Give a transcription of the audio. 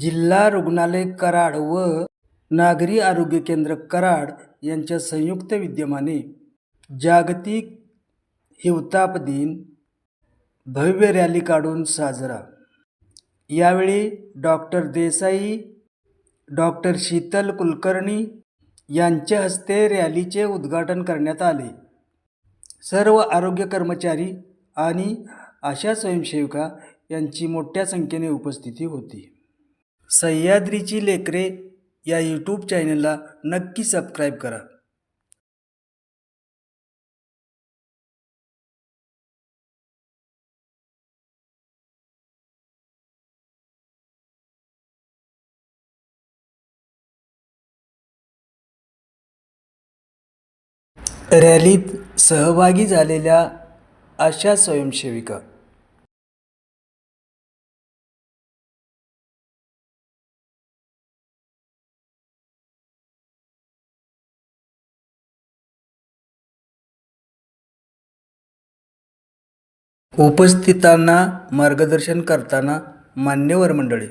जिल्हा रुग्णालय कराड व नागरी आरोग्य केंद्र कराड यांच्या संयुक्त विद्यमाने जागतिक हिवताप दिन भव्य रॅली काढून साजरा. यावेळी डॉक्टर देसाई डॉक्टर शीतल कुलकर्णी यांच्या हस्ते रॅलीचे उद्घाटन करण्यात आले. सर्व आरोग्य कर्मचारी आणि आशा स्वयंसेविका यांची मोठ्या संख्येने उपस्थिती होती. सह्याद्रीची लेकरे या यूट्यूब चॅनलला नक्की सबस्क्राईब करा. रॅलीत सहभागी झालेल्या आशा स्वयंसेविका. उपस्थितांना मार्गदर्शन करताना मान्यवर मंडळी.